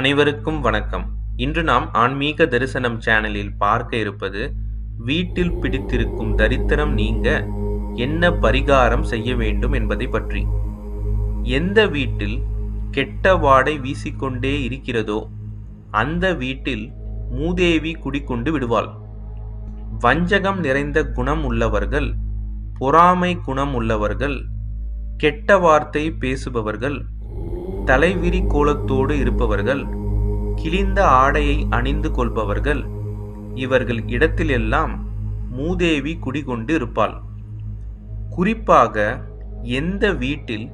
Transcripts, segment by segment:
அனைவருக்கும் வணக்கம். இன்று நாம் ஆன்மீக தரிசனம் சேனலில் பார்க்க இருப்பது வீட்டில் பிடித்திருக்கும் தரித்திரம் நீங்க என்ன பரிகாரம் செய்ய வேண்டும் என்பதை பற்றி. எந்த வீட்டில் கெட்ட வாடை வீசிக்கொண்டே இருக்கிறதோ அந்த வீட்டில் மூதேவி குடிக்கொண்டு விடுவாள். வஞ்சகம் நிறைந்த குணம் உள்ளவர்கள் பொறாமை குணம் உள்ளவர்கள் கெட்ட வார்த்தை பேசுபவர்கள் தலைவிரி கோலத்தோடு இருப்பவர்கள் கிழிந்த ஆடையை அணிந்து கொள்பவர்கள் இவர்கள் இடத்திலெல்லாம் மூதேவி குடிகொண்டு இருப்பாள். குறிப்பாக எந்த வீட்டில்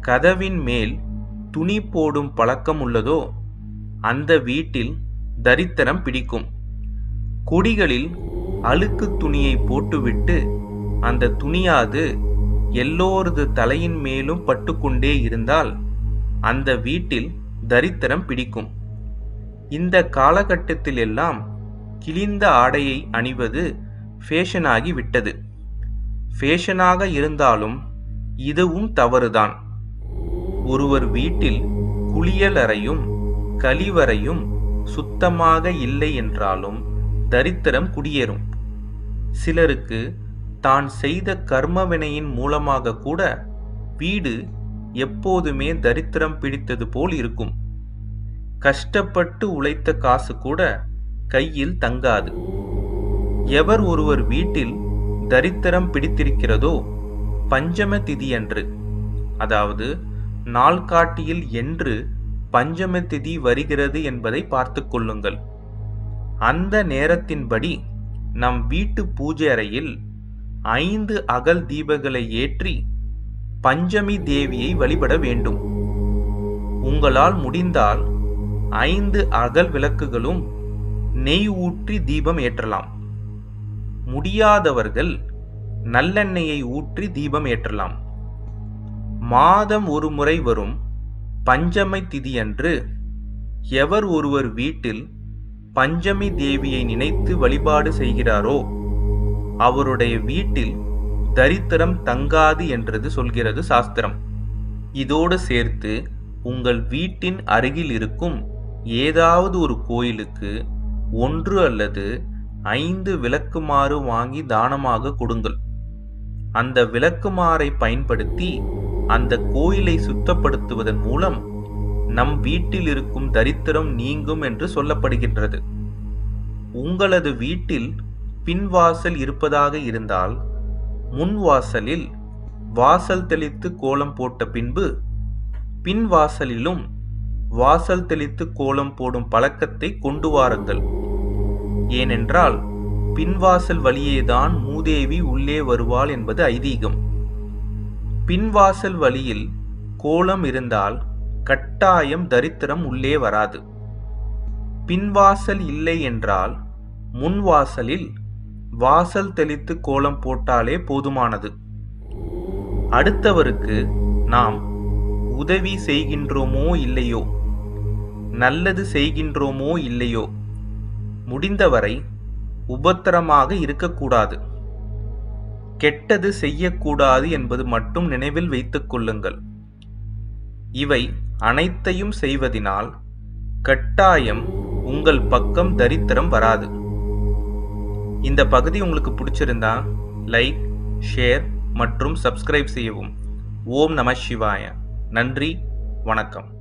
கதவின் மேல் துணி போடும் பழக்கம் உள்ளதோ அந்த வீட்டில் தரித்திரம் பிடிக்கும். கொடிகளில் அழுக்கு துணியை போட்டுவிட்டு அந்த துணியாது எல்லோரது தலையின் மேலும் பட்டுக்கொண்டே இருந்தால் அந்த வீட்டில் தரித்திரம் பிடிக்கும். இந்த காலகட்டத்திலெல்லாம் கிழிந்த ஆடையை அணிவது ஃபேஷனாகி விட்டது. ஃபேஷனாக இருந்தாலும் இதுவும் தவறுதான். ஒருவர் வீட்டில் குளியலறையும் கழிவறையும் சுத்தமாக இல்லை என்றாலும் தரித்திரம் குடியேறும். சிலருக்கு தான் செய்த கர்மவினையின் மூலமாக கூட வீடு எப்போதுமே தரித்திரம் பிடித்தது போல் இருக்கும். கஷ்டப்பட்டு உழைத்த காசு கூட கையில் தங்காது. எவர் ஒருவர் வீட்டில் தரித்திரம் பிடித்திருக்கிறதோ பஞ்சம திதியன்று அதாவது நாள்காட்டியில் என்று பஞ்சம திதி வருகிறது என்பதை பார்த்து கொள்ளுங்கள். அந்த நேரத்தின்படி நம் வீட்டு பூஜை அறையில் ஐந்து அகல் தீபங்களை ஏற்றி பஞ்சமி தேவியை வழிபட வேண்டும். உங்களால் முடிந்தால் ஐந்து அகல் விளக்குகளும் நெய் ஊற்றி தீபம் ஏற்றலாம். முடியாதவர்கள் நல்லெண்ணெயை ஊற்றி தீபம் ஏற்றலாம். மாதம் ஒரு முறை வரும் பஞ்சமை திதியன்று எவர் ஒருவர் வீட்டில் பஞ்சமி தேவியை நினைத்து வழிபாடு செய்கிறாரோ அவருடைய வீட்டில் தரித்திரம் தங்காது என்றது சொல்கிறது சாஸ்திரம். இதோடு சேர்த்து உங்கள் வீட்டின் அருகில் இருக்கும் ஏதாவது ஒரு கோயிலுக்கு ஒன்று அல்லது ஐந்து விளக்குமாறு வாங்கி தானமாக கொடுங்கள். அந்த விளக்குமாறை பயன்படுத்தி அந்த கோயிலை சுத்தப்படுத்துவதன் மூலம் நம் வீட்டில் இருக்கும் தரித்திரம் நீங்கும் என்று சொல்லப்படுகின்றது. உங்களது வீட்டில் பின்வாசல் இருப்பதாக இருந்தால் முன் வாசலில் வாசல் தெளித்து கோலம் போட்ட பின்பு பின்வாசலிலும் வாசல் தெளித்து கோலம் போடும் பழக்கத்தை கொண்டு வாருங்கள். ஏனென்றால் பின்வாசல் வழியேதான் மூதேவி உள்ளே வருவாள் என்பது ஐதீகம். பின்வாசல் வழியில் கோலம் இருந்தால் கட்டாயம் தரித்திரம் உள்ளே வராது. பின்வாசல் இல்லை என்றால் முன்வாசலில் வாசல் தெளித்து கோலம் போட்டாலே போதுமானது. அடுத்தவருக்கு நாம் உதவி செய்கின்றோமோ இல்லையோ? நல்லது செய்கின்றோமோ இல்லையோ? முடிந்தவரை உபத்திரமாக இருக்கக்கூடாது. கெட்டது செய்யக்கூடாது என்பது மட்டும் நினைவில் வைத்துக் கொள்ளுங்கள். இவை அனைத்தையும் செய்வதினால் கட்டாயம் உங்கள் பக்கம் தரித்திரம் வராது. இந்த பகுதி உங்களுக்கு பிடிச்சிருந்தா லைக் ஷேர் மற்றும் சப்ஸ்கிரைப் செய்யவும். ஓம் நம சிவாய. நன்றி வணக்கம்.